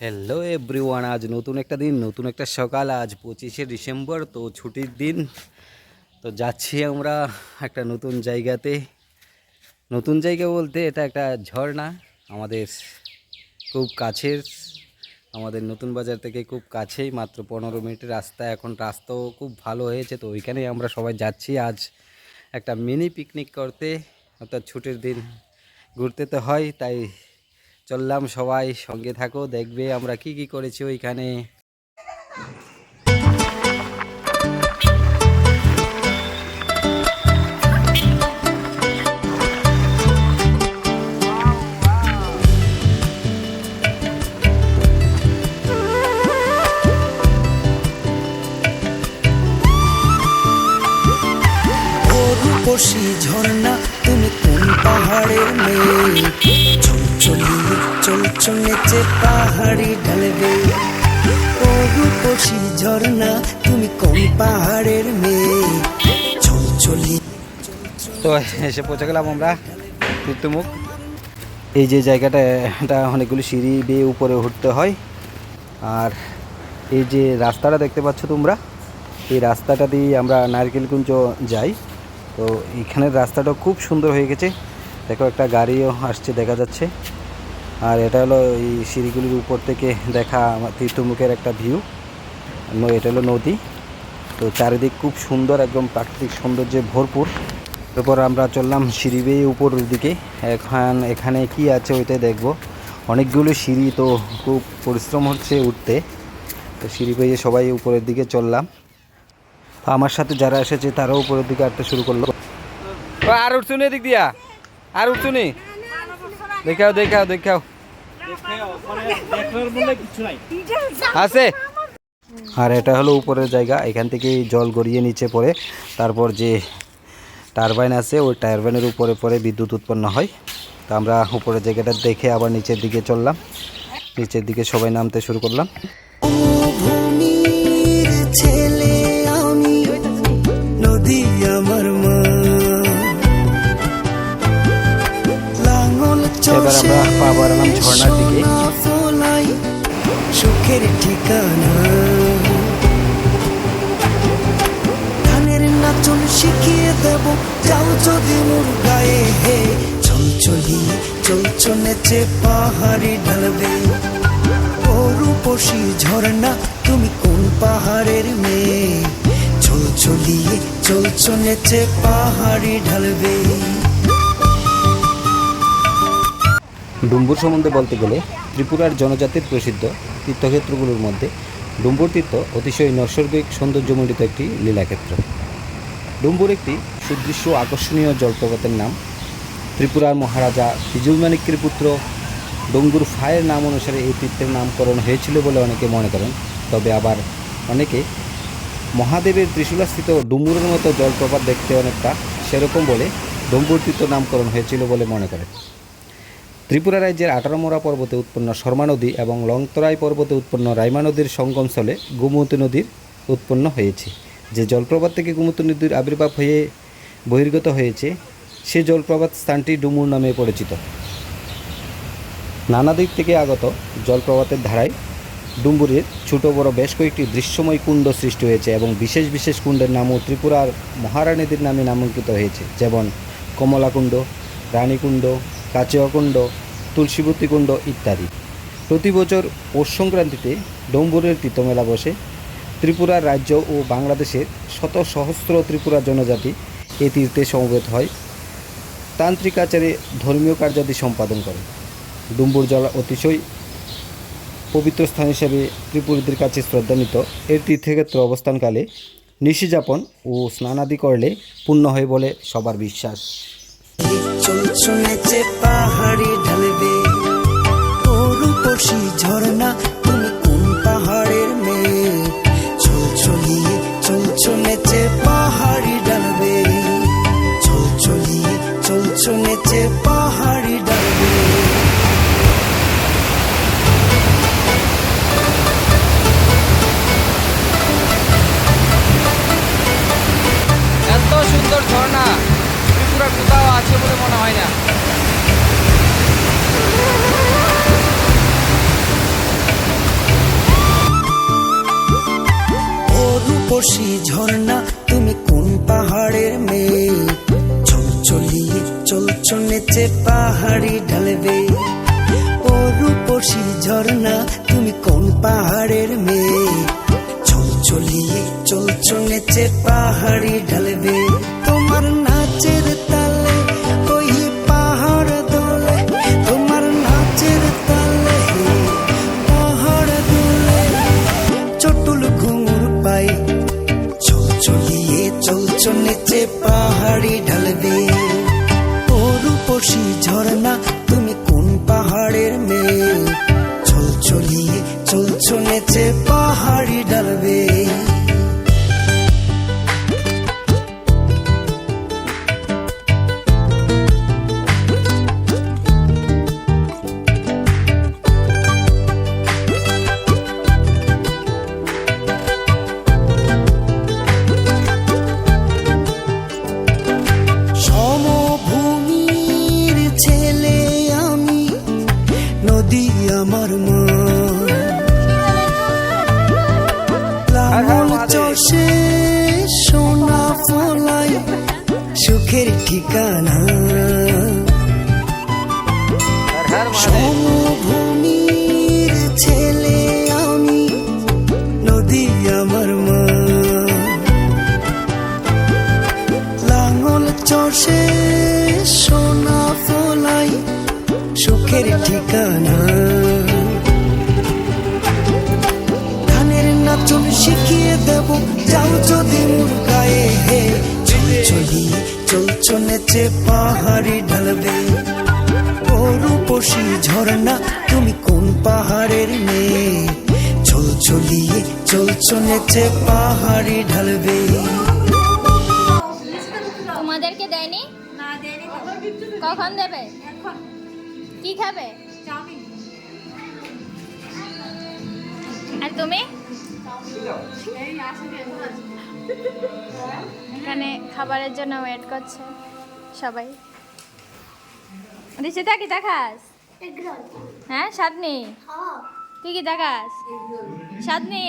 Hello everyone আজ নতুন একটা দিন, নতুন একটা সকাল, আজ পঁচিশে ডিসেম্বর, তো ছুটির দিন। তো যাচ্ছি আমরা একটা নতুন জায়গাতে। নতুন জায়গা বলতে এটা একটা ঝর্ণা, আমাদের খুব কাছের, আমাদের নতুন বাজার থেকে খুব কাছেই, মাত্র পনেরো মিনিটের রাস্তা, এখন রাস্তাও খুব ভালো হয়েছে, তো ওইখানেই আমরা সবাই যাচ্ছি। আজ একটা মিনি পিকনিক করতে, অর্থাৎ ছুটির দিন ঘুরতে তো হয়, তাই চললাম সবাই সঙ্গে থাকো দেখবে আমরা কি কি করেছি ওইখানে। নেচে পাহাড়ি ঢালবে ও রূপসী ঝর্ণা, তুমি কোন পাহাড়ের মেয়ে? চলচলি তো এসে পৌঁছে গেলাম আমরা তীর্থমুখ। এই যে জায়গাটা, এটা অনেকগুলি সিঁড়ি বেয়ে উপরে উঠতে হয়। আর এই যে রাস্তাটা দেখতে পাচ্ছ তোমরা, এই রাস্তাটা দিয়ে আমরা নারকেলকুঞ্জ যাই। তো এইখানের রাস্তাটা খুব সুন্দর হয়ে গেছে। দেখো একটা গাড়িও আসছে, দেখা যাচ্ছে। আর এটা হলো এই সিঁড়িগুলির উপর থেকে দেখা আমার তীর্থমুখের একটা ভিউ এটা হলো নদী। তো চারিদিক খুব সুন্দর, একদম প্রাকৃতিক সৌন্দর্যে ভরপুর। তারপর আমরা চললাম সিঁড়ি বেয়ে উপরের দিকে। এখন এখানে কি আছে ওইটাই দেখব। অনেকগুলো সিঁড়ি তো খুব পরিশ্রম হচ্ছে উঠতে। তো সিঁড়ি বেয়ে সবাই উপরের দিকে চললাম। আমার সাথে যারা এসেছে তারাও উপরের দিকে হাঁটতে শুরু করল। আর উঠছুনি এদিক দিয়া? আর উঠছুনি দেখাও দেখাও দেখাও। আছে। আর এটা হলো উপরের জায়গা, এখান থেকে জল গড়িয়ে নিচে পড়ে। তারপর যে টারবাইন আছে, ওই টারবাইনের উপরে পরে বিদ্যুৎ উৎপন্ন হয়। তো আমরা উপরের জায়গাটা দেখে আবার নিচের দিকে চললাম। নিচের দিকে সবাই নামতে শুরু করলাম। ঝর্ণার দিকে। সুখের ঠিকানা। ধানের নাচন শিখিয়ে দেব, যাও যদি মোর গায়ে হে। চঞ্চলি চলচনেছে পাহাড়ি ঢালবে। ও ঝর্ণা, তুমি কোন পাহাড়ের মেয়ে? চলচলিয়ে চলচনেছে পাহাড়ি ঢালবে। ডুম্বুর সম্বন্ধে বলতে গেলে ত্রিপুরার জনজাতির প্রসিদ্ধ তীর্থক্ষেত্রগুলোর মধ্যে ডুম্বুর তীর্থ অতিশয় নৈসর্গিক সৌন্দর্যমণ্ডিত একটি লীলাক্ষেত্র। ডুম্বুর একটি সুদৃশ্য আকর্ষণীয় জলপ্রপাতের নাম ত্রিপুরার মহারাজা বিজুলমানিক্যের পুত্র ডঙ্গুর ফায়ের নাম অনুসারে এই তীর্থের নামকরণ হয়েছিল বলে অনেকে মনে করেন। তবে আবার অনেকে মহাদেবের ত্রিশূলাস্থিত ডুম্বুরের মতো জলপ্রপাত দেখতে অনেকটা সেরকম বলে ডম্বুর তীর্থ নামকরণ হয়েছিল বলে মনে করেন। ত্রিপুরা রাজ্যের আঠারোমোড়া পর্বতে উৎপন্ন শর্মা নদী এবং লংতরাই পর্বতে উৎপন্ন রাইমা নদীর সঙ্গমস্থলে গোমতী নদীর উৎপন্ন হয়েছে। যে জলপ্রপাত থেকে গোমতী নদীর আবির্ভাব হয়ে বহির্গত হয়েছে, সে জলপ্রপাত স্থানটি ডুমুর নামে পরিচিত। নানা দিক থেকে আগত জলপ্রপাতের ধারায় ডুম্বুরের ছোট বড় বেশ কয়েকটি দৃশ্যময় কুণ্ড সৃষ্টি হয়েছে এবং বিশেষ বিশেষ কুণ্ডের নামও ত্রিপুরার মহারানীদের নামে নামাঙ্কিত হয়েছে। যেমন কমলাকুণ্ড, রানীকুণ্ড কাচিয়াকুণ্ড, তুলসীবতী কুণ্ড ইত্যাদি। প্রতি বছর পৌষ সংক্রান্তিতে ডম্বুরের তীর্থমেলা বসে। ত্রিপুরার রাজ্য ও বাংলাদেশের শত সহস্র ত্রিপুরা জনজাতি এই তীর্থে সমবেত হয়। তান্ত্রিক আচারে ধর্মীয় কার্যাদি সম্পাদন করে। ডুম্বুর জল অতিশয় পবিত্র স্থান হিসেবে ত্রিপুরীদের কাছে শ্রদ্ধান্বিত। এর তীর্থক্ষেত্র অবস্থানকালে নিশিযাপন ও স্নানাদি করলে পূর্ণ হয় বলে সবার বিশ্বাস। চলচনেছে পাহাড়ি ঢালবে। ঝর্ণা তুমি অরূপসী ঝর্ণা, তুমি কোন পাহাড়ের মেয়ে? চল চলিয়ে চলছো নেচে পাহাড়ি ঢালবে। ও রূপসী ঝর্ণা, তুমি কোন পাহাড়ের মেয়ে? চল চলিয়ে চলছো নেচে পাহাড়ি ঢালবে। আমার মা লাঙল চষে সোনা ফলাই সুখের ঠিকানা। সমভূমির ছেলে আমি, নদী আমার মা লাঙল চষে সোনা ফলাই সুখের ঠিকানা। শিখিয়ে দেব যাও যদি মোর গায়ে হে চল চলিয়ে চলছ নেচে পাহাড়ি ঢালবে। অরূপসী ঝর্ণা তুমি কোন পাহাড়ের মেয়ে? চল চলিয়ে চলছ নেচে পাহাড়ি ঢালবে। তোমাদেরকে দেয়নি? না দেয়নি কখন দেবে? কি খাবে? চাউমিন। আর তুমি? এখানে খাবারের জন্য ওয়েট করছে সবাই। রিচিতা কি দেখাস। হ্যাঁ সাদনি। তুই কি দেখাস। সাদনি।